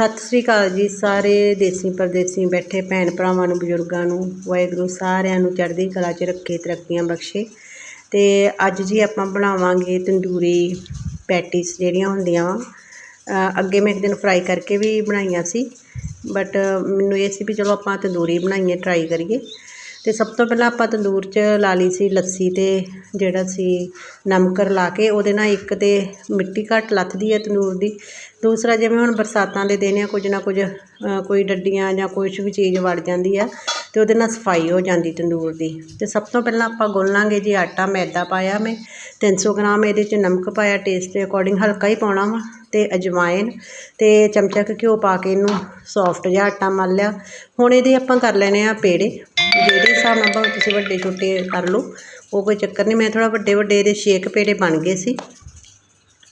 ਸਤਿ ਸ੍ਰੀ ਅਕਾਲ ਜੀ ਸਾਰੇ ਦੇਸੀ ਪਰਦੇਸੀ ਬੈਠੇ ਭੈਣ ਭਰਾਵਾਂ ਨੂੰ, ਬਜ਼ੁਰਗਾਂ ਨੂੰ, ਵਾਹਿਗੁਰੂ ਸਾਰਿਆਂ ਨੂੰ ਚੜ੍ਹਦੀ ਕਲਾ 'ਚ ਰੱਖੇ, ਤਰੱਕੀਆਂ ਬਖਸ਼ੇ। ਤੇ ਅੱਜ ਜੀ ਆਪਾਂ ਬਣਾਵਾਂਗੇ ਤੰਦੂਰੀ ਪੈਟੀਸ ਜਿਹੜੀਆਂ ਹੁੰਦੀਆਂ ਵਾ। ਅੱਗੇ ਮੈਂ ਇੱਕ ਦਿਨ ਫਰਾਈ ਕਰਕੇ ਵੀ ਬਣਾਈਆਂ ਸੀ ਬਟ ਮੈਨੂੰ ਇਹ ਸੀ ਵੀ ਚਲੋ ਆਪਾਂ ਤੰਦੂਰੀ ਬਣਾਈਏ ਟਰਾਈ ਕਰੀਏ। ਤੇ ਸਭ ਤੋਂ ਪਹਿਲਾਂ ਆਪਾਂ ਤੰਦੂਰ 'ਚ ਲਾ ਲਈ ਸੀ ਲੱਸੀ ਤੇ ਜਿਹੜਾ ਸੀ ਨਮਕਰ ਲਾ ਕੇ, ਉਹਦੇ ਨਾਲ ਇੱਕ ਤੇ ਮਿੱਟੀ ਘੱਟ ਲੱਥਦੀ ਹੈ ਤੰਦੂਰ ਦੀ। ਦੂਸਰਾ ਜਿਵੇਂ ਹੁਣ ਬਰਸਾਤਾਂ ਦੇ ਦਿਨ ਆ, ਕੁਝ ਨਾ ਕੁਝ ਕੋਈ ਡੱਡੀਆਂ ਜਾਂ ਕੁਛ ਵੀ ਚੀਜ਼ ਵੜ ਜਾਂਦੀ ਆ ਅਤੇ ਉਹਦੇ ਨਾਲ ਸਫ਼ਾਈ ਹੋ ਜਾਂਦੀ ਤੰਦੂਰ ਦੀ। ਅਤੇ ਸਭ ਤੋਂ ਪਹਿਲਾਂ ਆਪਾਂ ਗੁੰਨ ਜੀ ਆਟਾ, ਮੈਦਾ ਪਾਇਆ ਮੈਂ 300 ਗ੍ਰਾਮ ਇਹਦੇ 'ਚ ਨਮਕ ਪਾਇਆ ਟੇਸਟ ਦੇ ਅਕੋਰਡਿੰਗ ਹਲਕਾ ਹੀ ਪਾਉਣਾ ਵਾ ਅਤੇ ਅਜਵਾਇਨ ਅਤੇ ਚਮਚਾ ਕੁ ਘਿਓ ਪਾ ਕੇ ਇਹਨੂੰ ਸੌਫਟ ਜਿਹਾ ਆਟਾ ਮਲ ਲਿਆ। ਹੁਣ ਇਹਦੇ ਆਪਾਂ ਕਰ ਲੈਣੇ ਆ ਪੇੜੇ, ਜਿਹੜੇ ਹਿਸਾਬ ਨਾਲ ਭਾਵੇਂ ਤੁਸੀਂ ਵੱਡੇ ਛੋਟੇ ਕਰ ਲਓ, ਉਹ ਕੋਈ ਚੱਕਰ ਨਹੀਂ ਮੈਂ ਥੋੜ੍ਹਾ ਵੱਡੇ ਵੱਡੇ ਇਹਦੇ ਛੇਕ ਪੇੜੇ ਬਣ ਗਏ ਸੀ।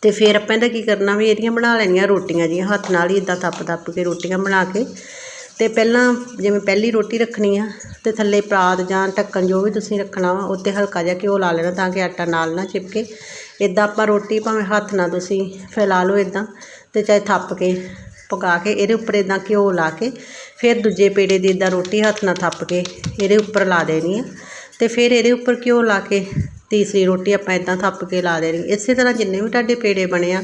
ਤੇ ਫਿਰ ਆਪਾਂ ਇਹਦਾ ਕੀ ਕਰਨਾ ਵੀ ਇਹਦੀਆਂ ਬਣਾ ਲੈਣੀਆਂ ਰੋਟੀਆਂ ਜੀਆਂ ਹੱਥ ਨਾਲ ਹੀ ਇਦਾਂ ਥੱਪ ਤੱਪ ਕੇ ਰੋਟੀਆਂ ਬਣਾ ਕੇ। ਤੇ ਪਹਿਲਾਂ ਜਿਵੇਂ ਪਹਿਲੀ ਰੋਟੀ ਰੱਖਣੀ ਆ, ਤੇ ਥੱਲੇ ਪਰਾਤ ਜਾਂ ਢੱਕਣ ਜੋ ਵੀ ਤੁਸੀਂ ਰੱਖਣਾ ਵਾ, ਉੱਤੇ ਹਲਕਾ ਜਿਹਾ ਘਿਓ ਲਾ ਲੈਣਾ ਤਾਂ ਕਿ ਆਟਾ ਨਾਲ ਨਾ ਚਿਪਕੇ। ਇਦਾਂ ਆਪਾਂ ਰੋਟੀ ਭਾਵੇਂ ਹੱਥ ਨਾਲ ਤੁਸੀਂ ਫੈਲਾ ਲਓ ਇਦਾਂ ਤੇ ਚਾਹੇ ਥੱਪ ਕੇ ਪਕਾ ਕੇ ਇਹਦੇ ਉੱਪਰ ਇਦਾਂ ਘਿਓ ਲਾ ਕੇ, ਫਿਰ ਦੂਜੇ ਪੇੜੇ ਦੀ ਇਦਾਂ ਰੋਟੀ ਹੱਥ ਨਾਲ ਥੱਪ ਕੇ ਇਹਦੇ ਉੱਪਰ ਲਾ ਦੇਣੀ ਆ। ਤੇ ਫਿਰ ਇਹਦੇ ਉੱਪਰ ਘਿਓ ਲਾ ਕੇ ਤੀਸਰੀ ਰੋਟੀ ਆਪਾਂ ਇਦਾਂ ਥੱਪ ਕੇ ਲਾ ਦੇਣੀ। ਇਸੇ ਤਰ੍ਹਾਂ ਜਿੰਨੇ ਵੀ ਤੁਹਾਡੇ ਪੇੜੇ ਬਣੇ ਆ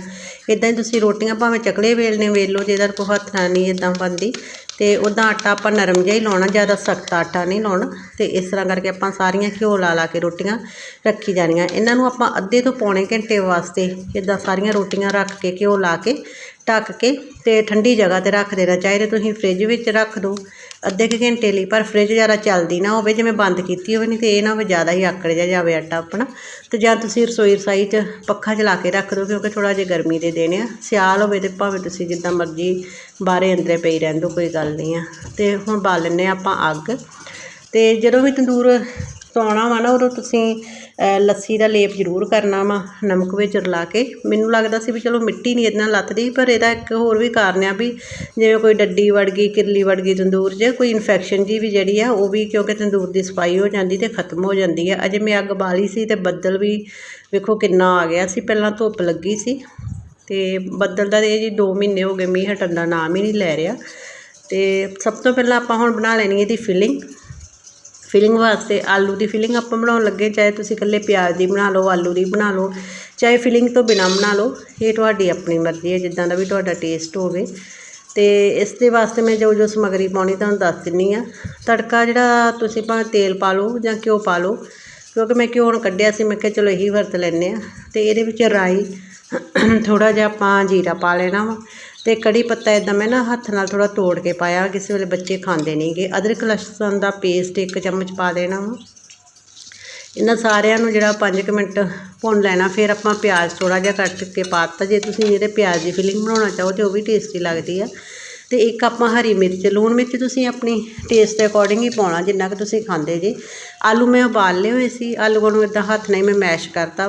ਇਦਾਂ ਹੀ ਤੁਸੀਂ ਰੋਟੀਆਂ ਭਾਵੇਂ ਚਕਲੇ ਵੇਲਣੇ, ਵੇਲੋ ਜਿਹਦਾ ਕੋ ਹੱਥ ਨਾਲ ਨਹੀਂ ਇਦਾਂ ਬਣਦੀ। ਤੇ ਉਹਦਾ ਆਟਾ ਆਪਾਂ ਨਰਮ ਜਿਹਾ ਹੀ ਲਾਉਣਾ, ਜ਼ਿਆਦਾ ਸਖਤ ਆਟਾ ਨਹੀਂ ਲਾਉਣਾ। ਤੇ ਇਸ ਤਰ੍ਹਾਂ ਕਰਕੇ ਆਪਾਂ ਸਾਰੀਆਂ ਘਿਓ ਲਾ ਲਾ ਕੇ ਰੋਟੀਆਂ ਰੱਖੀ ਜਾਣੀਆਂ। ਇਹਨਾਂ ਨੂੰ ਆਪਾਂ ਅੱਧੇ ਤੋਂ ਪੌਣੇ ਘੰਟੇ ਵਾਸਤੇ ਇਦਾਂ ਸਾਰੀਆਂ ਰੋਟੀਆਂ ਰੱਖ ਕੇ ਘਿਓ ਲਾ ਕੇ ਢੱਕ ਕੇ ਤੇ ਠੰਡੀ ਜਗ੍ਹਾ ਤੇ ਰੱਖ ਦੇਣਾ ਚਾਹੀਦਾ। ਤੁਸੀਂ ਫ੍ਰਿਜ ਵਿੱਚ ਰੱਖ ਦਿਓ ਅੱਧੇ ਕੁ ਘੰਟੇ ਲਈ, ਪਰ ਫ੍ਰਿਜ ਜ਼ਿਆਦਾ ਚੱਲਦੀ ਨਾ ਹੋਵੇ, ਜਿਵੇਂ ਬੰਦ ਕੀਤੀ ਹੋਵੇ, ਨਹੀਂ ਤੇ ਇਹ ਨਾ ਹੋਵੇ ਜ਼ਿਆਦਾ ਹੀ ਆਕੜ ਜਾ ਜਾਵੇ ਆਟਾ ਆਪਣਾ। ਤੇ ਜਾਂ ਤੁਸੀਂ ਰਸੋਈ ਰਸਾਈ 'ਚ ਪੱਖਾ ਚਲਾ ਕੇ ਰੱਖ ਦਿਓ ਕਿਉਂਕਿ ਥੋੜਾ ਜਿਹਾ ਗਰਮੀ ਦੇ ਦਿਨ ਆ। ਸਿਆਲ ਹੋਵੇ ਤੇ ਭਾਵੇਂ ਤੁਸੀਂ ਜਿੱਦਾਂ ਮਰਜ਼ੀ ਬਾਹਰੇ ਅੰਦਰੇ ਪਈ ਰਹਿੰਦੋ ਕੋਈ ਗੱਲ ਨਹੀਂ ਆ। ਤੇ ਹੁਣ ਬਾਲ ਲੈਂਦੇ ਹਾਂ ਆਪਾਂ ਅੱਗ। ਤੇ ਜਦੋਂ ਵੀ ਤੰਦੂਰ ਸੌਣਾ ਵਾ ਨਾ ਉਦੋਂ ਤੁਸੀਂ ਲੱਸੀ ਦਾ ਲੇਪ ਜ਼ਰੂਰ ਕਰਨਾ ਵਾ, ਨਮਕ ਵਿੱਚ ਰਲਾ ਕੇ। ਮੈਨੂੰ ਲੱਗਦਾ ਸੀ ਵੀ ਚਲੋ ਮਿੱਟੀ ਨਹੀਂ ਇਹਦੇ ਲੱਥਦੀ, ਪਰ ਇਹਦਾ ਇੱਕ ਹੋਰ ਵੀ ਕਾਰਨ ਆ ਵੀ ਜਿਵੇਂ ਕੋਈ ਡੱਡੀ ਵੜ ਗਈ, ਕਿਰਲੀ ਵੜ ਗਈ ਤੰਦੂਰ 'ਚ, ਕੋਈ ਇਨਫੈਕਸ਼ਨ ਜੀ ਵੀ ਜਿਹੜੀ ਆ, ਉਹ ਵੀ ਕਿਉਂਕਿ ਤੰਦੂਰ ਦੀ ਸਫ਼ਾਈ ਹੋ ਜਾਂਦੀ ਤੇ ਖਤਮ ਹੋ ਜਾਂਦੀ ਆ। ਅਜੇ ਮੈਂ ਅੱਗ ਬਾਲੀ ਸੀ ਤੇ ਬੱਦਲ ਵੀ ਵੇਖੋ ਕਿੰਨਾ ਆ ਗਿਆ ਸੀ, ਪਹਿਲਾਂ ਧੁੱਪ ਲੱਗੀ ਸੀ ਤੇ ਬੱਦਲ ਦਾ ਇਹ ਜੀ 2 ਮਹੀਨੇ ਹੋ ਗਏ, ਮੀਂਹ ਹਟਣ ਦਾ ਨਾਮ ਹੀ ਨਹੀਂ ਲੈ ਰਿਹਾ। ਤੇ ਸਭ ਤੋਂ ਪਹਿਲਾਂ ਆਪਾਂ ਹੁਣ ਬਣਾ ਲੈਣੀ ਇਹਦੀ ਫਿਲਿੰਗ ਫਿਲਿੰਗ ਵਾਸਤੇ ਆਲੂ ਦੀ ਫਿਲਿੰਗ ਆਪਾਂ ਬਣਾਉਣ ਲੱਗੇ, ਚਾਹੇ ਤੁਸੀਂ ਇਕੱਲੇ ਪਿਆਜ਼ ਦੀ ਬਣਾ ਲਓ, ਆਲੂ ਦੀ ਬਣਾ ਲਓ, ਚਾਹੇ ਫਿਲਿੰਗ ਤੋਂ ਬਿਨਾਂ ਬਣਾ ਲਓ, ਇਹ ਤੁਹਾਡੀ ਆਪਣੀ ਮਰਜ਼ੀ ਹੈ, ਜਿੱਦਾਂ ਦਾ ਵੀ ਤੁਹਾਡਾ ਟੇਸਟ ਹੋਵੇ। ਤੇ ਇਸ ਦੇ ਵਾਸਤੇ ਮੈਂ ਜੋ ਜੋ ਸਮੱਗਰੀ ਪਾਉਣੀ ਤੁਹਾਨੂੰ ਦੱਸ ਦਿੰਨੀ ਆ। ਤੜਕਾ ਜਿਹੜਾ ਤੁਸੀਂ ਭਾਵੇਂ ਤੇਲ ਪਾ ਲਓ ਜਾਂ ਘਿਓ ਪਾ ਲਓ, ਕਿਉਂਕਿ ਮੈਂ ਘਿਓ ਹੁਣ ਕੱਢਿਆ ਸੀ, ਮੈਂ ਕਿਹਾ ਚਲੋ ਇਹੀ ਵਰਤ ਲੈਂਦੇ ਆ। ਤੇ ਇਹਦੇ ਵਿੱਚ ਰਾਈ ਥੋੜਾ ਜਿਹਾ ਆਪਾਂ ਜੀਰਾ ਪਾ ਲੈਣਾ ਵਾ। ਤੇ ਕੜੀ ਪੱਤਾ ਇਦਾਂ ਮੈਂ ਨਾ ਹੱਥ ਨਾਲ ਥੋੜਾ ਤੋੜ ਕੇ ਪਾਇਆ, ਕਿਸੇ ਵੇਲੇ ਬੱਚੇ ਖਾਂਦੇ ਨਹੀਂਗੇ ਅਦਰਕ ਲਸਣ ਦਾ ਪੇਸਟ ਇੱਕ ਚਮਚ ਪਾ ਦੇਣਾ ਵਾ। ਇਹਨਾਂ ਸਾਰਿਆਂ ਨੂੰ ਜਿਹੜਾ 5 ਮਿੰਟ ਭੁੰਨ ਲੈਣਾ, ਫਿਰ ਆਪਾਂ ਪਿਆਜ਼ ਥੋੜਾ ਜਿਹਾ ਕੱਟ ਕੇ ਪਾ ਦਿੱਤਾ ਜੇ ਤੁਸੀਂ ਇਹਦੇ ਪਿਆਜ਼ ਦੀ ਫਿਲਿੰਗ ਬਣਾਉਣਾ ਚਾਹੋ ਤੇ ਉਹ ਵੀ ਟੇਸਟੀ ਲੱਗਦੀ ਆ। ਤੇ ਇੱਕ ਆਪਾਂ ਹਰੀ ਮਿਰਚ, ਲੂਣ ਮਿਰਚ ਤੁਸੀਂ ਆਪਣੀ ਟੇਸਟ ਦੇ ਅਕੋਰਡਿੰਗ ਹੀ ਪਾਉਣਾ, ਜਿੰਨਾ ਕਿ ਤੁਸੀਂ ਖਾਂਦੇ ਜੇ। ਆਲੂ ਮੈਂ ਉਬਾਲ ਲਏ ਹੋਏ ਸੀ, ਆਲੂਆਂ ਨੂੰ ਇਦਾਂ ਹੱਥ ਨਾਲ ਹੀ ਮੈਂ ਮੈਸ਼ ਕਰਤਾ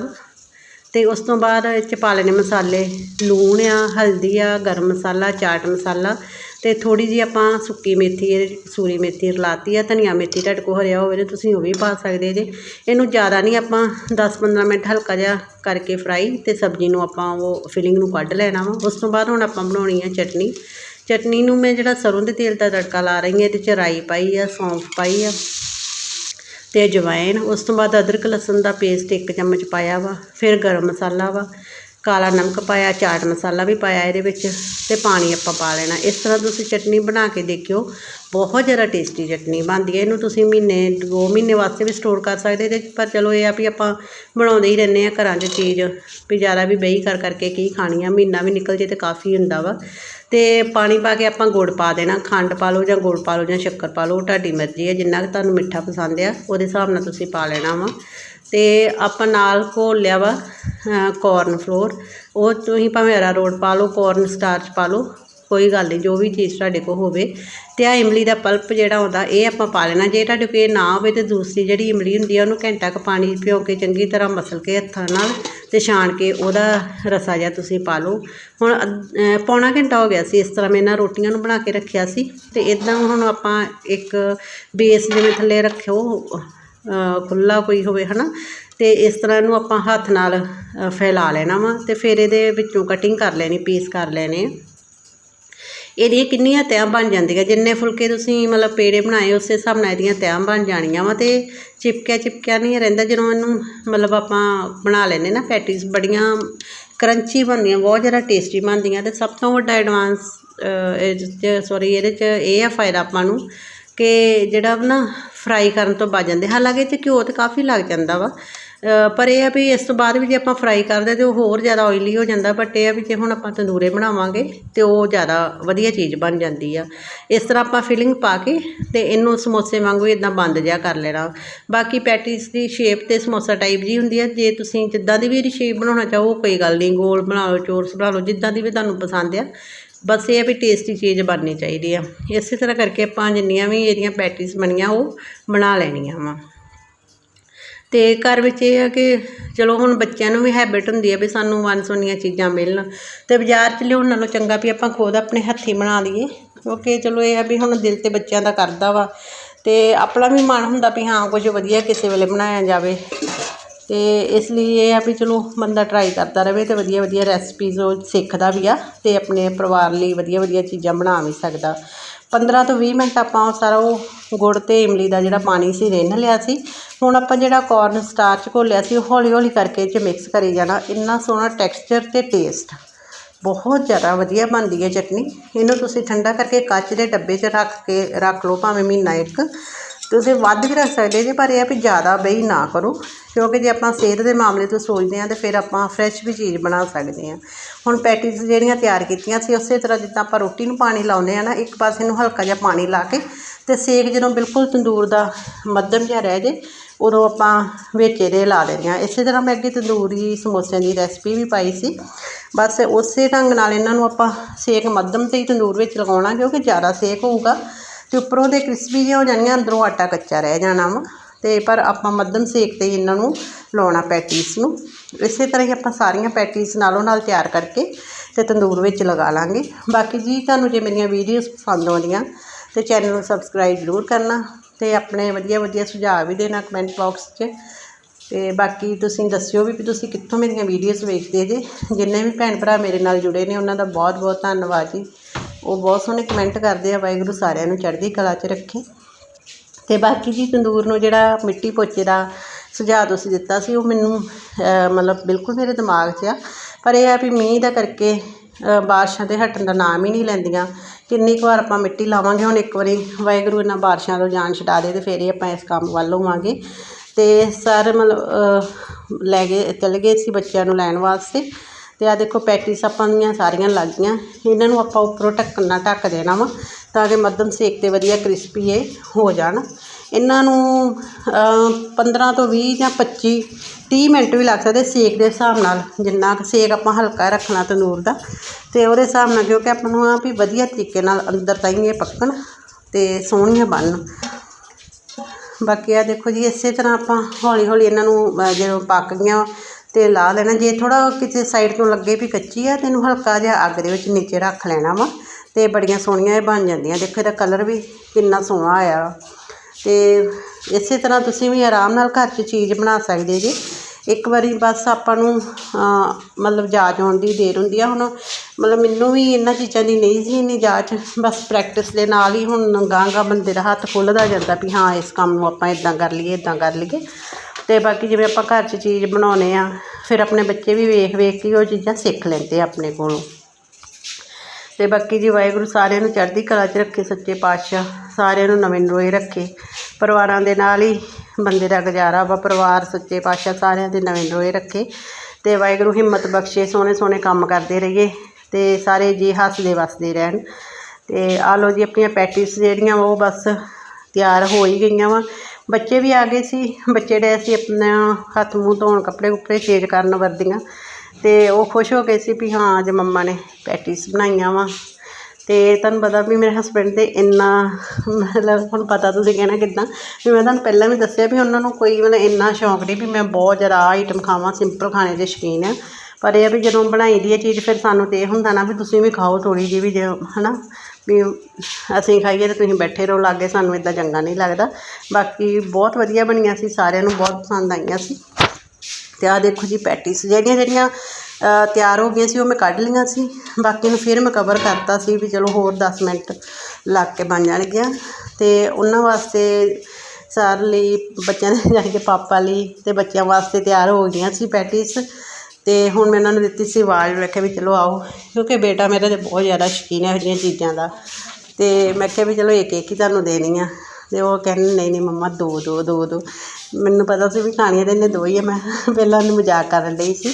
ਅਤੇ ਉਸ ਤੋਂ ਬਾਅਦ ਇਹ 'ਚ ਪਾ ਲੈਣੇ ਮਸਾਲੇ, ਲੂਣ ਆ, ਹਲਦੀ ਆ, ਗਰਮ ਮਸਾਲਾ, ਚਾਟ ਮਸਾਲਾ ਅਤੇ ਥੋੜ੍ਹੀ ਜਿਹੀ ਆਪਾਂ ਸੁੱਕੀ ਮੇਥੀ ਇਹਦੇ 'ਚ ਕਸੂਰੀ ਮੇਥੀ ਰਲਾਤੀ ਆ, ਧਨੀਆ ਮੇਥੀ ਤੁਹਾਡੇ ਕੋਲ ਹਰਿਆ ਹੋਵੇ ਤਾਂ ਤੁਸੀਂ ਉਹ ਵੀ ਪਾ ਸਕਦੇ ਜੇ। ਇਹਨੂੰ ਜ਼ਿਆਦਾ ਨਹੀਂ ਆਪਾਂ 10-15 ਮਿੰਟ ਹਲਕਾ ਜਿਹਾ ਕਰਕੇ ਫਰਾਈ ਅਤੇ ਸਬਜ਼ੀ ਨੂੰ ਆਪਾਂ ਉਹ ਫਿਲਿੰਗ ਨੂੰ ਕੱਢ ਲੈਣਾ ਵਾ। ਉਸ ਤੋਂ ਬਾਅਦ ਹੁਣ ਆਪਾਂ ਬਣਾਉਣੀ ਆ ਚਟਨੀ। ਚਟਨੀ ਨੂੰ ਮੈਂ ਜਿਹੜਾ ਸਰੋਂ ਦੇ ਤੇਲ ਦਾ ਤੜਕਾ ਲਾ ਰਹੀ ਹਾਂ, ਇਹਦੇ 'ਚ ਰਾਈ ਪਾਈ ਆ, ਸੌਂਫ ਪਾਈ ਆ ਅਤੇ ਅਜਵਾਇਨ ਉਸ ਤੋਂ ਬਾਅਦ ਅਦਰਕ ਲਸਣ ਦਾ ਪੇਸਟ ਇੱਕ ਚਮਚ ਪਾਇਆ ਵਾ, ਫਿਰ ਗਰਮ ਮਸਾਲਾ ਵਾ, ਕਾਲਾ ਨਮਕ ਪਾਇਆ, ਚਾਟ ਮਸਾਲਾ ਵੀ ਪਾਇਆ ਇਹਦੇ ਵਿੱਚ ਅਤੇ ਪਾਣੀ ਆਪਾਂ ਪਾ ਲੈਣਾ। ਇਸ ਤਰ੍ਹਾਂ ਤੁਸੀਂ ਚਟਨੀ ਬਣਾ ਕੇ ਦੇਖਿਓ, ਬਹੁਤ ਜ਼ਿਆਦਾ ਟੇਸਟੀ ਚਟਨੀ ਬਣਦੀ ਹੈ। ਇਹਨੂੰ ਤੁਸੀਂ ਮਹੀਨੇ, ਦੋ ਮਹੀਨੇ ਵਾਸਤੇ ਵੀ ਸਟੋਰ ਕਰ ਸਕਦੇ ਇਹਦੇ ਪਰ ਚਲੋ ਇਹ ਆ ਵੀ ਆਪਾਂ ਬਣਾਉਂਦੇ ਹੀ ਰਹਿੰਦੇ ਆ ਘਰਾਂ 'ਚ ਚੀਜ਼, ਵੀ ਜ਼ਿਆਦਾ ਵੀ ਬਈ ਕਰ ਕਰਕੇ ਕੀ ਖਾਣੀ ਆ, ਮਹੀਨਾ ਵੀ ਨਿਕਲ ਜੇ ਤਾਂ ਕਾਫੀ ਹੁੰਦਾ ਵਾ। ਤੇ ਪਾਣੀ ਪਾ ਕੇ ਆਪਾਂ ਗੁੜ ਪਾ ਦੇਣਾ, ਖੰਡ ਪਾ ਲਓ ਜਾਂ ਗੁੜ ਪਾ ਲਓ ਜਾਂ ਸ਼ੱਕਰ ਪਾ ਲਓ ਤੁਹਾਡੀ ਮਰਜ਼ੀ ਹੈ, ਜਿੰਨਾ ਕੁ ਤੁਹਾਨੂੰ ਮਿੱਠਾ ਪਸੰਦ ਆ, ਉਹਦੇ ਹਿਸਾਬ ਨਾਲ ਤੁਸੀਂ ਪਾ ਲੈਣਾ ਵਾ। ਤੇ ਆਪਾਂ ਨਾਲ ਘੋਲ ਲਿਆ ਵਾ ਕੋਰਨ ਫਲੋਰ ਉਹ ਤੁਸੀਂ ਭਾਵੇਂ ਅਰਾਰੋਟ ਪਾ ਲਓ ਕੋਰਨ ਸਟਾਰਚ ਪਾ ਲਓ, ਕੋਈ ਗੱਲ ਨਹੀਂ, ਜੋ ਵੀ ਚੀਜ਼ ਤੁਹਾਡੇ ਕੋਲ ਹੋਵੇ। ਤੇ ਆ ਇਮਲੀ ਦਾ ਪਲਪ ਜਿਹੜਾ ਹੁੰਦਾ ਇਹ ਆਪਾਂ ਪਾ ਲੈਣਾ, ਜੇ ਤੁਹਾਡੇ ਕੋਲ ਇਹ ਨਾ ਹੋਵੇ ਤੇ ਦੂਸਰੀ ਜਿਹੜੀ ਇਮਲੀ ਹੁੰਦੀ ਆ, ਉਹਨੂੰ ਘੰਟਾ ਕੁ ਪਾਣੀ ਭਿਓ ਕੇ ਚੰਗੀ ਤਰ੍ਹਾਂ ਮਸਲ ਕੇ ਹੱਥਾਂ ਨਾਲ ਤੇ ਛਾਣ ਕੇ ਉਹਦਾ ਰਸਾ ਜਿਹਾ ਤੁਸੀਂ ਪਾ ਲਓ। ਹੁਣ ਅੱਧ- ਪੌਣਾ ਘੰਟਾ ਹੋ ਗਿਆ ਸੀ, ਇਸ ਤਰ੍ਹਾਂ ਮੈਂ ਇਹਨਾਂ ਰੋਟੀਆਂ ਨੂੰ ਬਣਾ ਕੇ ਰੱਖਿਆ ਸੀ। ਤੇ ਇਦਾਂ ਹੁਣ ਆਪਾਂ ਇੱਕ ਬੇਸ ਜਿਵੇਂ ਥੱਲੇ ਰੱਖਿਓ ਖੁੱਲਾ ਕੋਈ ਹੋਵੇ, ਹਨਾ? ਤੇ ਇਸ ਤਰ੍ਹਾਂ ਇਹਨੂੰ ਆਪਾਂ ਹੱਥ ਨਾਲ ਫੈਲਾ ਲੈਣਾ ਵਾ ਤੇ ਫਿਰ ਇਹਦੇ ਵਿੱਚੋਂ ਕਟਿੰਗ ਕਰ ਲੈਣੀ ਪੀਸ ਕਰ ਲੈਣੇ ਆ। ਇਹਦੀਆਂ ਕਿੰਨੀਆਂ ਤਿਆਂ ਬਣ ਜਾਂਦੀਆਂ, ਜਿੰਨੇ ਫੁਲਕੇ ਤੁਸੀਂ ਮਤਲਬ ਪੇੜੇ ਬਣਾਏ ਉਸੇ ਹਿਸਾਬ ਨਾਲ ਇਹਦੀਆਂ ਤਿਆਂ ਬਣ ਜਾਣੀਆਂ ਵਾ ਤੇ ਚਿਪਕਿਆ ਚਿਪਕਿਆ ਨਹੀਂ ਰਹਿੰਦਾ, ਜਦੋਂ ਇਹਨੂੰ ਮਤਲਬ ਆਪਾਂ ਬਣਾ ਲੈਨੇ ਨਾ ਪੈਟੀਜ਼, ਬੜੀਆਂ ਕਰੰਚੀ ਬਣਦੀਆਂ, ਬਹੁਤ ਜ਼ਿਆਦਾ ਟੇਸਟੀ ਬਣਦੀਆਂ ਤੇ ਸਭ ਤੋਂ ਵੱਡਾ ਐਡਵਾਂਸ ਇਹ 'ਚ ਸੌਰੀ ਇਹਦੇ 'ਚ ਇਹ ਆ ਫਾਇਦਾ ਆਪਾਂ ਨੂੰ ਕਿ ਜਿਹੜਾ ਨਾ ਫਰਾਈ ਕਰਨ ਤੋਂ ਬਚ ਜਾਂਦੇ, ਹਾਲਾਂਕਿ ਇਹ 'ਚ ਘਿਓ ਤਾਂ ਕਾਫੀ ਲੱਗ ਜਾਂਦਾ ਵਾ ਪਰ ਇਹ ਆ ਵੀ ਇਸ ਤੋਂ ਬਾਅਦ ਵੀ ਜੇ ਆਪਾਂ ਫਰਾਈ ਕਰਦੇ ਤੇ ਉਹ ਹੋਰ ਜ਼ਿਆਦਾ ਆਇਲੀ ਹੋ ਜਾਂਦਾ ਬਟ ਇਹ ਆ ਵੀ ਜੇ ਹੁਣ ਆਪਾਂ ਤੰਦੂਰੇ ਬਣਾਵਾਂਗੇ ਤੇ ਉਹ ਜ਼ਿਆਦਾ ਵਧੀਆ ਚੀਜ਼ ਬਣ ਜਾਂਦੀ ਆ। ਇਸ ਤਰ੍ਹਾਂ ਆਪਾਂ ਫਿਲਿੰਗ ਪਾ ਕੇ ਤੇ ਇਹਨੂੰ ਸਮੋਸੇ ਵਾਂਗੂ ਇਦਾਂ ਬੰਦ ਜਿਹਾ ਕਰ ਲੈਣਾ। ਬਾਕੀ ਪੈਟੀਸ ਦੀ ਸ਼ੇਪ ਤੇ ਸਮੋਸਾ ਟਾਈਪ ਜੀ ਹੁੰਦੀ ਆ, ਜੇ ਤੁਸੀਂ ਜਿੱਦਾਂ ਦੀ ਵੀ ਇਹਦੀ ਸ਼ੇਪ ਬਣਾਉਣਾ ਚਾਹੋ, ਕੋਈ ਗੱਲ ਨਹੀਂ ਗੋਲ ਬਣਾ ਲਓ, ਚੋਰਸ ਬਣਾ ਲਓ, ਜਿੱਦਾਂ ਦੀ ਵੀ ਤੁਹਾਨੂੰ ਪਸੰਦ ਆ, ਬਸ ਇਹ ਆ ਵੀ ਟੇਸਟੀ ਚੀਜ਼ ਬਣਨੀ ਚਾਹੀਦੀ ਆ। ਇਸੇ ਤਰ੍ਹਾਂ ਕਰਕੇ ਆਪਾਂ ਜਿੰਨੀਆਂ ਵੀ ਇਹਦੀਆਂ ਪੈਟੀਸ ਬਣੀਆਂ, ਉਹ ਬਣਾ ਲੈਣੀਆਂ ਵਾ। ਅਤੇ ਘਰ ਵਿੱਚ ਇਹ ਆ ਕਿ ਚਲੋ ਹੁਣ ਬੱਚਿਆਂ ਨੂੰ ਵੀ ਹੈਬਿਟ ਹੁੰਦੀ ਹੈ ਵੀ ਸਾਨੂੰ ਵੰਨ-ਸੁਵੰਨੀਆਂ ਚੀਜ਼ਾਂ ਮਿਲਣ। ਅਤੇ ਬਾਜ਼ਾਰ 'ਚ ਲਿਆਉਣ ਨਾਲੋਂ ਚੰਗਾ ਵੀ ਆਪਾਂ ਖੁਦ ਆਪਣੇ ਹੱਥੀਂ ਬਣਾ ਲਈਏ। ਕਿਉਂਕਿ ਚਲੋ ਇਹ ਆ ਵੀ ਹੁਣ ਦਿਲ ਤੇ ਬੱਚਿਆਂ ਦਾ ਕਰਦਾ ਵਾ। ਅਤੇ ਆਪਣਾ ਵੀ ਮਨ ਹੁੰਦਾ ਵੀ ਹਾਂ ਕੁਝ ਵਧੀਆ ਕਿਸੇ ਵੇਲੇ ਬਣਾਇਆ ਜਾਵੇ। ਅਤੇ ਇਸ ਲਈ ਇਹ ਆ ਵੀ ਚਲੋ ਬੰਦਾ ਟਰਾਈ ਕਰਦਾ ਰਹੇ ਅਤੇ ਵਧੀਆ ਵਧੀਆ ਰੈਸਪੀਜ਼ ਉਹ ਸਿੱਖਦਾ ਵੀ ਆ ਅਤੇ ਆਪਣੇ ਪਰਿਵਾਰ ਲਈ ਵਧੀਆ ਵਧੀਆ ਚੀਜ਼ਾਂ ਬਣਾ ਵੀ ਸਕਦਾ। 15 ਤੋਂ 20 ਮਿੰਟ ਆਪਾਂ ਉਹ ਸਾਰਾ ਉਹ ਗੁੜ ਤੇ ਇਮਲੀ ਦਾ ਜਿਹੜਾ ਪਾਣੀ ਸੀ ਰਿੰਨ ਲਿਆ ਸੀ। ਹੁਣ ਆਪਾਂ ਜਿਹੜਾ ਕੋਰਨ ਸਟਾਰਚ ਘੋਲਿਆ ਸੀ, ਉਹ ਹੌਲੀ ਹੌਲੀ ਕਰਕੇ ਇਹ 'ਚ ਮਿਕਸ ਕਰੀ ਜਾਣਾ। ਇੰਨਾ ਸੋਹਣਾ ਟੈਕਸਚਰ ਤੇ ਟੇਸਟ ਬਹੁਤ ਜ਼ਿਆਦਾ ਵਧੀਆ ਬਣਦੀ ਹੈ ਚਟਨੀ। ਇਹਨੂੰ ਤੁਸੀਂ ਠੰਡਾ ਕਰਕੇ ਕੱਚ ਦੇ ਡੱਬੇ 'ਚ ਰੱਖ ਕੇ ਰੱਖ ਲਓ, ਭਾਵੇਂ ਮਹੀਨਾ ਇੱਕ। ਤੁਸੀਂ ਵੱਧ ਵੀ ਰੱਖ ਸਕਦੇ ਜੇ, ਪਰ ਇਹ ਆ ਵੀ ਜ਼ਿਆਦਾ ਬਈ ਨਾ ਕਰੋ। ਕਿਉਂਕਿ ਜੇ ਆਪਾਂ ਸਿਹਤ ਦੇ ਮਾਮਲੇ ਤੋਂ ਸੋਚਦੇ ਹਾਂ ਤਾਂ ਫਿਰ ਆਪਾਂ ਫਰੈਸ਼ ਵੀ ਚੀਜ਼ ਬਣਾ ਸਕਦੇ ਹਾਂ। ਹੁਣ ਪੈਟੀਜ਼ ਜਿਹੜੀਆਂ ਤਿਆਰ ਕੀਤੀਆਂ ਸੀ, ਉਸੇ ਤਰ੍ਹਾਂ ਜਿੱਦਾਂ ਆਪਾਂ ਰੋਟੀ ਨੂੰ ਪਾਣੀ ਲਾਉਂਦੇ ਆ ਨਾ, ਇੱਕ ਪਾਸੇ ਨੂੰ ਹਲਕਾ ਜਿਹਾ ਪਾਣੀ ਲਾ ਕੇ ਤੇ ਸੇਕ ਜਦੋਂ ਬਿਲਕੁਲ ਤੰਦੂਰ ਦਾ ਮੱਧਮ ਜਿਹਾ ਰਹਿ ਜੇ, ਉਦੋਂ ਆਪਾਂ ਵਿੱਚ ਇਹਦੇ ਲਾ ਦੇਣੇ ਆ ਇਸੇ ਤਰ੍ਹਾਂ ਮੈਂ ਅੱਗੇ ਤੰਦੂਰੀ ਸਮੋਸਿਆਂ ਦੀ ਰੈਸਪੀ ਵੀ ਪਾਈ ਸੀ। ਬਸ ਉਸੇ ਢੰਗ ਨਾਲ ਇਹਨਾਂ ਨੂੰ ਆਪਾਂ ਸੇਕ ਮੱਧਮ ਤੇ ਹੀ ਤੰਦੂਰ ਵਿੱਚ ਲਗਾਉਣਾ, ਕਿਉਂਕਿ ਜ਼ਿਆਦਾ ਸੇਕ ਹੋਊਗਾ ਤੇ ਉੱਪਰੋਂ ਦੇ ਕ੍ਰਿਸਪੀ ਜਿਹਾ ਹੋ ਜਾਣੀਆਂ, ਅੰਦਰੋਂ ਆਟਾ ਕੱਚਾ ਰਹਿ ਜਾਣਾ ਵਾ। ਤੇ ਪਰ ਆਪਾਂ ਮੱਧਮ ਸੇਕ ਤੇ ਇਹਨਾਂ ਨੂੰ ਲਾਉਣਾ ਪੈਟੀਸ ਨੂੰ। ਇਸੇ ਤਰ੍ਹਾਂ ਹੀ ਆਪਾਂ ਸਾਰੀਆਂ ਪੈਟੀਸ ਨਾਲੋਂ ਨਾਲ ਤਿਆਰ ਕਰਕੇ ਤੇ ਤੰਦੂਰ ਵਿੱਚ ਲਗਾ ਲਾਂਗੇ। ਬਾਕੀ ਜੀ ਤੁਹਾਨੂੰ ਜੇ ਮੇਰੀਆਂ ਵੀਡੀਓਜ਼ ਪਸੰਦ ਆਉਂਦੀਆਂ ਤੇ ਚੈਨਲ ਨੂੰ ਸਬਸਕ੍ਰਾਈਬ ਜ਼ਰੂਰ ਕਰਨਾ ਤੇ ਆਪਣੇ ਵਧੀਆ ਵਧੀਆ ਸੁਝਾਅ ਵੀ ਦੇਣਾ ਕਮੈਂਟ ਬਾਕਸ 'ਚ। ਤੇ ਬਾਕੀ ਤੁਸੀਂ ਦੱਸਿਓ ਵੀ ਤੁਸੀਂ ਕਿੱਥੋਂ ਮੇਰੀਆਂ ਵੀਡੀਓਜ਼ ਵੇਖਦੇ ਜੇ। ਜਿੰਨੇ ਵੀ ਭੈਣ ਭਰਾ ਮੇਰੇ ਨਾਲ ਜੁੜੇ ਨੇ, ਉਹਨਾਂ ਦਾ ਬਹੁਤ ਬਹੁਤ ਧੰਨਵਾਦ ਜੀ। ਉਹ ਬਹੁਤ ਸੋਹਣੇ ਕਮੈਂਟ ਕਰਦੇ ਆ, ਵਾਹਿਗੁਰੂ ਸਾਰਿਆਂ ਨੂੰ ਚੜ੍ਹਦੀ ਕਲਾ 'ਚ ਰੱਖੇ। ਅਤੇ ਬਾਕੀ ਜੀ ਤੰਦੂਰ ਨੂੰ ਜਿਹੜਾ ਮਿੱਟੀ ਪੋਚੇ ਦਾ ਸੁਝਾਅ ਤੁਸੀਂ ਦਿੱਤਾ ਸੀ, ਉਹ ਮੈਨੂੰ ਮਤਲਬ ਬਿਲਕੁਲ ਮੇਰੇ ਦਿਮਾਗ 'ਚ ਆ। ਪਰ ਇਹ ਆ ਵੀ ਮੀਂਹ ਦਾ ਕਰਕੇ ਬਾਰਿਸ਼ਾਂ ਦੇ ਹਟਣ ਦਾ ਨਾਮ ਹੀ ਨਹੀਂ ਲੈਂਦੀਆਂ। ਕਿੰਨੀ ਕੁ ਵਾਰ ਆਪਾਂ ਮਿੱਟੀ ਲਾਵਾਂਗੇ, ਹੁਣ ਇੱਕ ਵਾਰੀ ਵਾਹਿਗੁਰੂ ਇਹਨਾਂ ਬਾਰਿਸ਼ਾਂ ਤੋਂ ਜਾਨ ਛਡਾ ਦੇ ਅਤੇ ਫਿਰ ਹੀ ਆਪਾਂ ਇਸ ਕੰਮ ਵੱਲ ਹੋਵਾਂਗੇ। ਅਤੇ ਸਰ ਮਤਲਬ ਲੈ ਗਏ, ਚਲੇ ਗਏ ਸੀ ਬੱਚਿਆਂ ਨੂੰ ਲੈਣ ਵਾਸਤੇ। ਅਤੇ ਆ ਦੇਖੋ ਪੈਕਿਸ ਆਪਾਂ ਦੀਆਂ ਸਾਰੀਆਂ ਲੱਗ ਗਈਆਂ। ਇਹਨਾਂ ਨੂੰ ਆਪਾਂ ਉੱਪਰੋਂ ਢੱਕਣ ਨਾਲ ਢੱਕ ਦੇਣਾ ਵਾ। ਤਾਂ ਕਿ ਮੱਧਮ ਸੇਕ ਤੇ ਵਧੀਆ ਕ੍ਰਿਸਪੀ ਇਹ ਹੋ ਜਾਣ। ਇਹਨਾਂ ਨੂੰ ਪੰਦਰਾਂ ਤੋਂ ਵੀਹ ਜਾਂ ਪੱਚੀ, ਤੀਹ ਮਿੰਟ ਵੀ ਲੱਗ ਸਕਦੇ ਸੇਕ ਦੇ ਹਿਸਾਬ ਨਾਲ। ਜਿੰਨਾ ਕੁ ਸੇਕ ਆਪਾਂ ਹਲਕਾ ਰੱਖਣਾ ਤੰਦੂਰ ਦਾ। ਅਤੇ ਉਹਦੇ ਹਿਸਾਬ ਨਾਲ ਕਿਉਂਕਿ ਆਪਾਂ ਨੂੰ ਆ ਵੀ ਵਧੀਆ ਤਰੀਕੇ ਨਾਲ ਅੰਦਰ ਤਾਈਂ ਇਹ ਪੱਕਣ ਅਤੇ ਸੋਹਣੀਆਂ ਬਣਨ। ਬਾਕੀ ਆ ਦੇਖੋ ਜੀ, ਇਸੇ ਤਰ੍ਹਾਂ ਆਪਾਂ ਹੌਲੀ ਹੌਲੀ ਇਹਨਾਂ ਨੂੰ ਜਦੋਂ ਪੱਕ ਗਈਆਂ ਤੇ ਲਾ ਲੈਣਾ। ਜੇ ਥੋੜਾ ਕਿਸੇ ਸਾਈਡ ਤੋਂ ਲੱਗੇ ਵੀ ਕੱਚੀ ਆ, ਤੇ ਇਹਨੂੰ ਹਲਕਾ ਜਿਹਾ ਅੱਗ ਦੇ ਵਿੱਚ ਨੀਚੇ ਰੱਖ ਲੈਣਾ ਵਾ। ਅਤੇ ਬੜੀਆਂ ਸੋਹਣੀਆਂ ਇਹ ਬਣ ਜਾਂਦੀਆਂ। ਦੇਖੋ ਇਹਦਾ ਕਲਰ ਵੀ ਕਿੰਨਾ ਸੋਹਣਾ ਆਇਆ ਅਤੇ ਇਸੇ ਤਰ੍ਹਾਂ ਤੁਸੀਂ ਵੀ ਆਰਾਮ ਨਾਲ ਘਰ 'ਚ ਚੀਜ਼ ਬਣਾ ਸਕਦੇ ਜੀ। ਇੱਕ ਵਾਰੀ ਬਸ ਆਪਾਂ ਨੂੰ ਮਤਲਬ ਜਾਚ ਆਉਣ ਦੀ ਦੇਰ ਹੁੰਦੀ ਆ ਹੁਣ। ਮਤਲਬ ਮੈਨੂੰ ਵੀ ਇਹਨਾਂ ਚੀਜ਼ਾਂ ਦੀ ਨਹੀਂ ਸੀ ਇੰਨੀ ਜਾਚ ਬਸ ਪ੍ਰੈਕਟਿਸ ਦੇ ਨਾਲ ਹੀ ਹੁਣ ਗਾਂ ਗਾਂ ਬੰਦੇ ਦਾ ਹੱਥ ਖੁੱਲ੍ਹਦਾ ਜਾਂਦਾ ਵੀ ਹਾਂ, ਇਸ ਕੰਮ ਨੂੰ ਆਪਾਂ ਇਦਾਂ ਕਰ ਲਈਏ ਇਦਾਂ ਕਰ ਲਈਏ। ਅਤੇ ਬਾਕੀ ਜਿਵੇਂ ਆਪਾਂ ਘਰ 'ਚ ਚੀਜ਼ ਬਣਾਉਨੇ ਆ, ਫਿਰ ਆਪਣੇ ਬੱਚੇ ਵੀ ਵੇਖ ਵੇਖ ਕੇ ਉਹ ਚੀਜ਼ਾਂ ਸਿੱਖ ਲੈਂਦੇ ਆ ਆਪਣੇ ਕੋਲੋਂ। ਤੇ ਬਾਕੀ ਜੀ ਵਾਹਿਗੁਰੂ ਸਾਰਿਆਂ ਨੂੰ ਚੜ੍ਹਦੀ ਕਲਾ 'ਚ ਰੱਖੇ ਸੱਚੇ ਪਾਤਸ਼ਾਹ, ਸਾਰਿਆਂ ਨੂੰ ਨਵੇਂ ਨਰੋਏ ਰੱਖੇ। ਪਰਿਵਾਰਾਂ ਦੇ ਨਾਲ ਹੀ ਬੰਦੇ ਦਾ ਗੁਜ਼ਾਰਾ ਵਾ, ਪਰਿਵਾਰ ਸੱਚੇ ਪਾਤਸ਼ਾਹ ਸਾਰਿਆਂ ਦੇ ਨਵੇਂ ਨਰੋਏ ਰੱਖੇ ਤੇ ਵਾਹਿਗੁਰੂ ਹਿੰਮਤ ਬਖਸ਼ੇ ਸੋਹਣੇ ਸੋਹਣੇ ਕੰਮ ਕਰਦੇ ਰਹੀਏ ਤੇ ਸਾਰੇ ਜੀ ਹੱਸਦੇ ਵਸਦੇ ਰਹਿਣ। ਤੇ ਆ ਲੋ ਜੀ ਆਪਣੀਆਂ ਪੈਟੀਸ ਜਿਹੜੀਆਂ ਉਹ ਬਸ ਤਿਆਰ ਹੋ ਹੀ ਗਈਆਂ ਵਾ। ਬੱਚੇ ਵੀ ਆ ਗਏ ਸੀ, ਬੱਚੇ ਡੇ ਅਸੀਂ ਆਪਣਾ ਹੱਥ ਮੂੰਹ ਧੋਣ ਕੱਪੜੇ ਕੁਪੜੇ ਚੇਂਜ ਕਰਨ ਵਰਦੀਆਂ। ਤੇ ਉਹ ਖੁਸ਼ ਹੋ ਗਏ ਸੀ ਵੀ ਹਾਂ, ਅੱਜ ਮੰਮਾ ਨੇ ਪੈਟੀਸ ਬਣਾਈਆਂ ਵਾ। ਤੇ ਤੁਹਾਨੂੰ ਪਤਾ ਵੀ ਮੇਰੇ ਹਸਬੰਡ ਤੇ ਇੰਨਾ, ਮਤਲਬ ਹੁਣ ਪਤਾ ਤੁਸੀਂ ਕਹਿਣਾ ਕਿੱਦਾਂ, ਵੀ ਮੈਂ ਤੁਹਾਨੂੰ ਪਹਿਲਾਂ ਵੀ ਦੱਸਿਆ ਵੀ ਉਹਨਾਂ ਨੂੰ ਕੋਈ ਮਤਲਬ ਇੰਨਾ ਸ਼ੌਂਕ ਨਹੀਂ ਵੀ ਮੈਂ ਬਹੁਤ ਜ਼ਿਆਦਾ ਆਈਟਮ ਖਾਵਾਂ ਸਿੰਪਲ ਖਾਣੇ ਦੇ ਸ਼ੌਕੀਨ ਆ। ਪਰ ਇਹ ਆ ਵੀ ਜਦੋਂ ਬਣਾਈ ਦੀ ਇਹ ਚੀਜ਼ ਫਿਰ ਸਾਨੂੰ ਤੇ ਇਹ ਹੁੰਦਾ ਨਾ ਵੀ ਤੁਸੀਂ ਵੀ ਖਾਓ ਥੋੜੀ ਜਿਹੀ ਵੀ ਜੇ, ਹਨਾ, ਵੀ ਅਸੀਂ ਖਾਈਏ ਤੇ ਤੁਸੀਂ ਬੈਠੇ ਰਹੋ, ਲਾਗੇ ਸਾਨੂੰ ਇਦਾਂ ਚੰਗਾ ਨਹੀਂ ਲੱਗਦਾ। ਬਾਕੀ ਬਹੁਤ ਵਧੀਆ ਬਣੀਆਂ ਸੀ, ਸਾਰਿਆਂ ਨੂੰ ਬਹੁਤ ਪਸੰਦ ਆਈਆਂ ਸੀ। ਤੇ ਆ ਦੇਖੋ ਜੀ ਪੈਟੀਸ ਜਿਹੜੀਆਂ ਜਿਹੜੀਆਂ ਤਿਆਰ ਹੋ ਗਈਆਂ ਸੀ, ਉਹ ਮੈਂ ਕੱਢ ਲਈਆਂ ਸੀ। ਬਾਕੀ ਨੂੰ ਫਿਰ ਮੈਂ ਕਵਰ ਕਰਤਾ ਸੀ ਵੀ ਚਲੋ ਹੋਰ 10 ਮਿੰਟ ਲੱਗ ਕੇ ਬਣ ਜਾਣਗੀਆਂ। ਤੇ ਉਹਨਾਂ ਵਾਸਤੇ ਸਾਰ ਲਈ, ਬੱਚਿਆਂ ਦੇ ਜਾਣੀ ਕਿ ਪਾਪਾ ਲਈ ਤੇ ਬੱਚਿਆਂ ਵਾਸਤੇ ਤਿਆਰ ਹੋ ਗਈਆਂ ਸੀ ਪੈਟੀਸ ਤੇ ਹੁਣ ਮੈਂ ਉਹਨਾਂ ਨੂੰ ਦਿੱਤੀ ਸੀ ਆਵਾਜ਼, ਮੈਂ ਕਿਹਾ ਵੀ ਚਲੋ ਆਓ, ਕਿਉਂਕਿ ਬੇਟਾ ਮੇਰਾ ਤੇ ਬਹੁਤ ਜ਼ਿਆਦਾ ਸ਼ੌਕੀਨ ਹੈ ਇਹੋ ਜਿਹੀਆਂ ਚੀਜ਼ਾਂ ਦਾ। ਤੇ ਮੈਂ ਕਿਹਾ ਵੀ ਚਲੋ ਇੱਕ ਇੱਕ ਹੀ ਤੁਹਾਨੂੰ ਦੇਣੀ ਆ ਤੇ ਉਹ ਕਹਿੰਦੇ, ਨਹੀਂ ਨਹੀਂ ਮੰਮਾ, ਦੋ ਦੋ ਦੋ ਦੋ। ਮੈਨੂੰ ਪਤਾ ਸੀ ਵੀ ਖਾਣੀਆਂ ਤਾਂ ਇਹਨੇ ਦੋ ਹੀ ਆ, ਮੈਂ ਪਹਿਲਾਂ ਉਹਨੂੰ ਮਜ਼ਾਕ ਕਰਨ ਡਈ ਸੀ।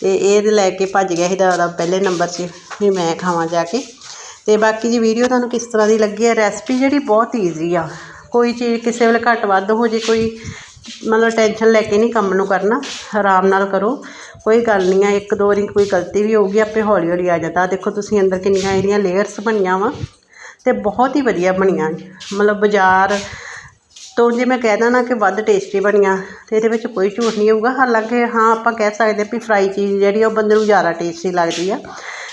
ਤੇ ਇਹ ਲੈ ਕੇ ਭੱਜ ਗਿਆ ਸੀ ਦਾ ਪਹਿਲੇ ਨੰਬਰ 'ਚ ਵੀ ਮੈਂ ਖਾਵਾਂ ਜਾ ਕੇ। ਤੇ ਬਾਕੀ ਜੀ ਵੀਡੀਓ ਤੁਹਾਨੂੰ ਕਿਸ ਤਰ੍ਹਾਂ ਦੀ ਲੱਗੀ ਹੈ ਰੈਸਪੀ ਜਿਹੜੀ ਬਹੁਤ ਈਜ਼ੀ ਆ। ਕੋਈ ਚੀਜ਼ ਕਿਸੇ ਵੇਲੇ ਘੱਟ ਵੱਧ ਹੋ ਜੇ, ਕੋਈ ਮਤਲਬ ਟੈਨਸ਼ਨ ਲੈ ਕੇ ਨਹੀਂ ਕੰਮ ਨੂੰ ਕਰਨਾ, ਆਰਾਮ ਨਾਲ ਕਰੋ। ਕੋਈ ਗੱਲ ਨਹੀਂ ਆ, ਇੱਕ ਦੋ ਵਾਰੀ ਕੋਈ ਗਲਤੀ ਵੀ ਹੋਊਗੀ, ਆਪੇ ਹੌਲੀ ਹੌਲੀ ਆ ਜਾਂਦਾ। ਦੇਖੋ, ਤੁਸੀਂ ਅੰਦਰ ਕਿੰਨੀਆਂ ਇਹਦੀਆਂ ਲੇਅਰਸ ਬਣੀਆਂ ਵਾ। ਅਤੇ ਬਹੁਤ ਹੀ ਵਧੀਆ ਬਣੀਆਂ ਮਤਲਬ ਬਾਜ਼ਾਰ ਤੋਂ ਜੇ ਮੈਂ ਕਹਿ ਦਾਂ ਨਾ ਕਿ ਵੱਧ ਟੇਸਟੀ ਬਣੀਆਂ, ਤੇ ਇਹਦੇ ਵਿੱਚ ਕੋਈ ਝੂਠ ਨਹੀਂ ਹੋਊਗਾ। ਹਾਲਾਂਕਿ ਹਾਂ, ਆਪਾਂ ਕਹਿ ਸਕਦੇ ਵੀ ਫਰਾਈ ਚੀਜ਼ ਜਿਹੜੀ ਆ, ਉਹ ਬੰਦੇ ਨੂੰ ਜ਼ਿਆਦਾ ਟੇਸਟੀ ਲੱਗਦੀ ਆ।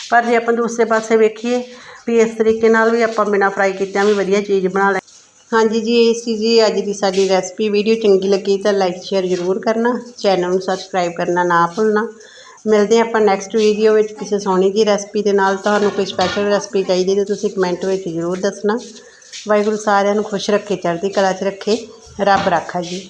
ਪਰ ਜੇ ਆਪਾਂ ਦੂਸਰੇ ਪਾਸੇ ਵੇਖੀਏ ਵੀ ਇਸ ਤਰੀਕੇ ਨਾਲ ਵੀ ਆਪਾਂ ਬਿਨਾਂ ਫਰਾਈ ਕੀਤਿਆਂ ਵੀ ਵਧੀਆ ਚੀਜ਼ ਬਣਾ ਲੈ ਹਾਂਜੀ ਜੀ, ਇਹ ਸੀ ਜੀ ਅੱਜ ਦੀ ਸਾਡੀ ਰੈਸਪੀ ਵੀਡੀਓ ਚੰਗੀ ਲੱਗੀ ਤਾਂ ਲਾਈਕ ਸ਼ੇਅਰ ਜ਼ਰੂਰ ਕਰਨਾ। ਚੈਨਲ ਨੂੰ ਸਬਸਕ੍ਰਾਈਬ ਕਰਨਾ ਨਾ ਭੁੱਲਣਾ। ਮਿਲਦੇ ਹਾਂ ਆਪਾਂ ਨੈਕਸਟ ਵੀਡੀਓ ਵਿੱਚ ਕਿਸੇ ਸੋਹਣੀ ਜੀ ਰੈਸਪੀ ਦੇ ਨਾਲ। ਤੁਹਾਨੂੰ ਕੋਈ ਸਪੈਸ਼ਲ ਰੈਸਪੀ ਚਾਹੀਦੀ ਤਾਂ ਤੁਸੀਂ ਕਮੈਂਟ ਵਿੱਚ ਜ਼ਰੂਰ ਦੱਸਣਾ। ਵਾਹਿਗੁਰੂ ਸਾਰਿਆਂ ਨੂੰ ਖੁਸ਼ ਰੱਖੇ, ਚੜ੍ਹਦੀ ਕਲਾ 'ਚ ਰੱਖੇ, ਰੱਬ ਰਾਖਾ ਜੀ।